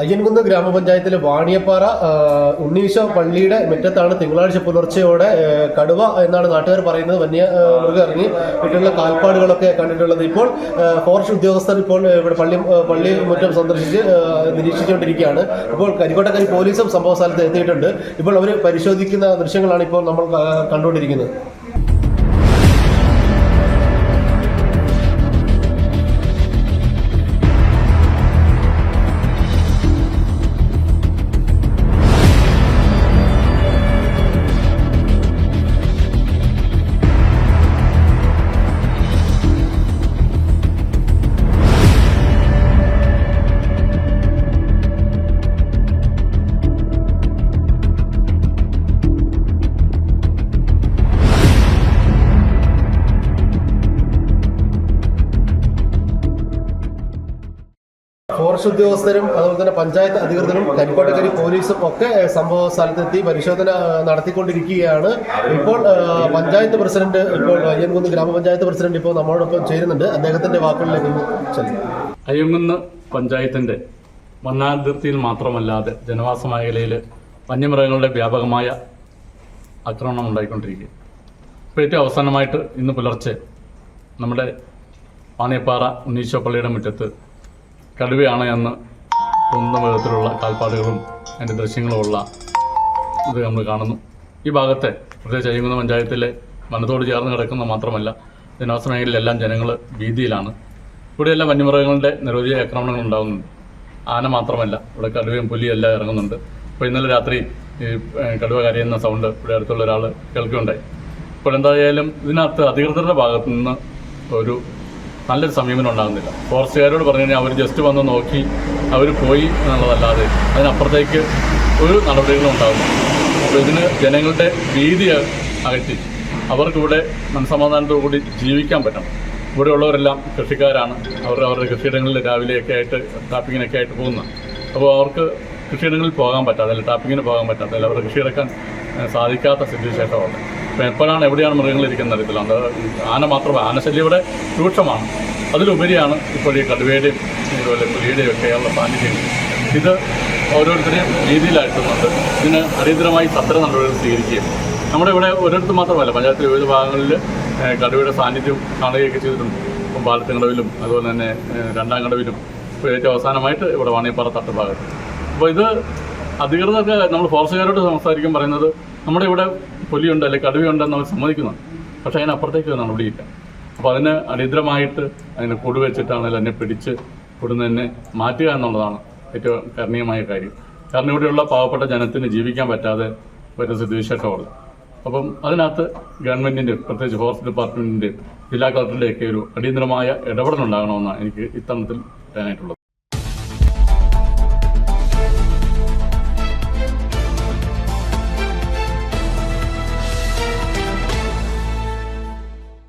അയ്യൻകുന്ന് ഗ്രാമപഞ്ചായത്തിലെ വാണിയപ്പാറ ഉണ്ണീശോ പള്ളിയുടെ മുറ്റത്താണ് തിങ്കളാഴ്ച പുലർച്ചയോടെ കടുവ എന്നാണ് നാട്ടുകാർ പറയുന്നത്. വന്യ മൃഗം ഇറങ്ങി വീട്ടിലുള്ള കാൽപ്പാടുകളൊക്കെ കണ്ടിട്ടുള്ളത്. ഇപ്പോൾ ഫോറസ്റ്റ് ഉദ്യോഗസ്ഥർ ഇപ്പോൾ ഇവിടെ പള്ളി പള്ളി മുറ്റം സന്ദർശിച്ച് നിരീക്ഷിച്ചുകൊണ്ടിരിക്കുകയാണ്. ഇപ്പോൾ കരിക്കോട്ടക്കരി പോലീസും സംഭവ സ്ഥലത്ത് എത്തിയിട്ടുണ്ട്. ഇപ്പോൾ അവർ പരിശോധിക്കുന്ന ദൃശ്യങ്ങളാണ് ഇപ്പോൾ നമ്മൾ കണ്ടുകൊണ്ടിരിക്കുന്നത്. ഫോറസ്റ്റ് ഉദ്യോഗസ്ഥരും അതുപോലെ തന്നെ പഞ്ചായത്ത് അധികൃതരും കരിക്കോട്ടക്കരി പോലീസും ഒക്കെ സംഭവ സ്ഥലത്തെത്തി പരിശോധന നടത്തിക്കൊണ്ടിരിക്കുകയാണ്. ഇപ്പോൾ പഞ്ചായത്ത് പ്രസിഡന്റ് ഇപ്പോൾ അയ്യൻകുന്ന് ഗ്രാമപഞ്ചായത്ത് പ്രസിഡന്റ് ഇപ്പോൾ നമ്മളോടൊപ്പം ചേരുന്നുണ്ട്. അദ്ദേഹത്തിന്റെ വാക്കുകളിലേക്ക് ചെല്ലും. അയ്യങ്കുന്ന് പഞ്ചായത്തിന്റെ മണ്ണാതിർത്തിയിൽ മാത്രമല്ലാതെ ജനവാസ മേഖലയിൽ വന്യമൃഗങ്ങളുടെ വ്യാപകമായ ആക്രമണം ഉണ്ടായിക്കൊണ്ടിരിക്കുക ഇപ്പോൾ ഏറ്റവും അവസാനമായിട്ട് ഇന്ന് പുലർച്ചെ നമ്മുടെ പാണിയപ്പാറ ഉണ്ണീശോ പള്ളിയുടെ മുറ്റത്ത് കടുവയാണ് എന്ന് തോന്നുന്ന വിധത്തിലുള്ള കാൽപ്പാടുകളും അതിന്റെ ദൃശ്യങ്ങളുമുള്ള ഇത് നമ്മൾ കാണുന്നു. ഈ ഭാഗത്തെ പ്രത്യേകിച്ച് അയ്യങ്കുന്ന പഞ്ചായത്തിലെ വനത്തോട് ചേർന്ന് കിടക്കുന്ന മാത്രമല്ല ജനവാസ മേഖലയിലെല്ലാം ജനങ്ങൾ ഭീതിയിലാണ്. ഇവിടെയെല്ലാം വന്യമൃഗങ്ങളുടെ നിരവധി ആക്രമണങ്ങൾ ഉണ്ടാകുന്നുണ്ട്. ആന മാത്രമല്ല ഇവിടെ കടുവയും പുലിയും എല്ലാം ഇറങ്ങുന്നുണ്ട്. അപ്പോൾ ഇന്നലെ രാത്രി ഈ കടുവ കരയുന്ന സൗണ്ട് ഇവിടെ അടുത്തുള്ള ഒരാൾ കേൾക്കുകയുണ്ടായി. അപ്പോൾ എന്തായാലും ഇതിനകത്ത് അധികൃതരുടെ ഭാഗത്തു നിന്ന് ഒരു നല്ലൊരു സമീപനം ഉണ്ടാകുന്നില്ല ഫോറസ്റ്റുകാരോട് പറഞ്ഞു കഴിഞ്ഞാൽ അവർ ജസ്റ്റ് വന്ന് നോക്കി അവർ പോയി എന്നുള്ളതല്ലാതെ അതിനപ്പുറത്തേക്ക് ഒരു നടപടികളും ഉണ്ടാകുന്നു അപ്പോൾ ഇതിന് ജനങ്ങളുടെ ഭീതി അകറ്റി. അവർക്കിവിടെ മനസമാധാനത്തോടു കൂടി ജീവിക്കാൻ പറ്റണം. ഇവിടെ ഉള്ളവരെല്ലാം കൃഷിക്കാരാണ്. അവർ അവരുടെ കൃഷിയിടങ്ങളിൽ രാവിലെയൊക്കെ ആയിട്ട് ടാപ്പിങ്ങിനൊക്കെ ആയിട്ട് പോകുന്നത് അപ്പോൾ അവർക്ക് കൃഷിയിടങ്ങളിൽ പോകാൻ പറ്റാതെ അല്ലെങ്കിൽ ടാപ്പിങ്ങിന് പോകാൻ പറ്റാതെ അവരുടെ കൃഷി ഇറക്കാൻ സാധിക്കാത്ത സ്ഥിതിവിശേഷമുണ്ട് അപ്പോൾ എപ്പോഴാണ് എവിടെയാണ് മൃഗങ്ങളിരിക്കുന്നത് അറിയത്തില്ല അത് ആന മാത്രമല്ല ആനശല്യം ഇവിടെ രൂക്ഷമാണ്. അതിലുപരിയാണ് ഇപ്പോൾ ഈ കടുവയുടെയും ഇതുപോലെ പുലിയുടെയും ഒക്കെയുള്ള സാന്നിധ്യം. ഇത് ഓരോരുത്തരെയും രീതിയിലായിട്ടുണ്ട്. ഇതിന് അടിയന്തരമായി സത്ര നടപടികൾ സ്വീകരിക്കുകയും. നമ്മുടെ ഇവിടെ ഒരിടത്ത് മാത്രമല്ല പഞ്ചായത്തിലെ വിവിധ ഭാഗങ്ങളിൽ കടുവയുടെ സാന്നിധ്യം കാണുകയൊക്കെ ചെയ്തിട്ടുണ്ട്. ഇപ്പം പാലത്തിങ്കടവിലും അതുപോലെ തന്നെ രണ്ടാം കടവിലും. ഇപ്പോൾ ഏറ്റവും അവസാനമായിട്ട് ഇവിടെ വാണിയപ്പാറ തട്ടുഭാഗത്ത്. അപ്പോൾ ഇത് അധികൃതർക്ക് നമ്മൾ ഫോറസ്റ്റുകാരോട് സംസാരിക്കും പറയുന്നത് നമ്മുടെ ഇവിടെ പുലിയുണ്ട് അല്ലെങ്കിൽ കടുവയുണ്ടെന്ന് അവർ സമ്മതിക്കുന്നു. പക്ഷേ അതിനപ്പുറത്തേക്ക് നടപടിയില്ല അപ്പോൾ അതിന് അടിദ്രമായിട്ട് അതിനെ കൂട് വെച്ചിട്ടാണെങ്കിൽ പിടിച്ച് ഇവിടുന്ന് തന്നെ മാറ്റുക എന്നുള്ളതാണ് ഏറ്റവും കരണീയമായ കാര്യം. കാരണം ഇവിടെയുള്ള പാവപ്പെട്ട ജനത്തിന് ജീവിക്കാൻ പറ്റാതെ വരുന്ന സ്ഥിതിവിശേഷമുള്ളത് അപ്പം അതിനകത്ത് ഗവൺമെന്റിന്റെ പ്രത്യേകിച്ച് ഫോറസ്റ്റ് ഡിപ്പാർട്ട്മെന്റിന്റെ ജില്ലാ കളക്ടറുടെയൊക്കെ ഒരു അടിയന്തരമായ ഇടപെടലുണ്ടാകണമെന്നാണ് എനിക്ക് ഇത്തവണത്തിൽ പറയാനായിട്ടുള്ളത്.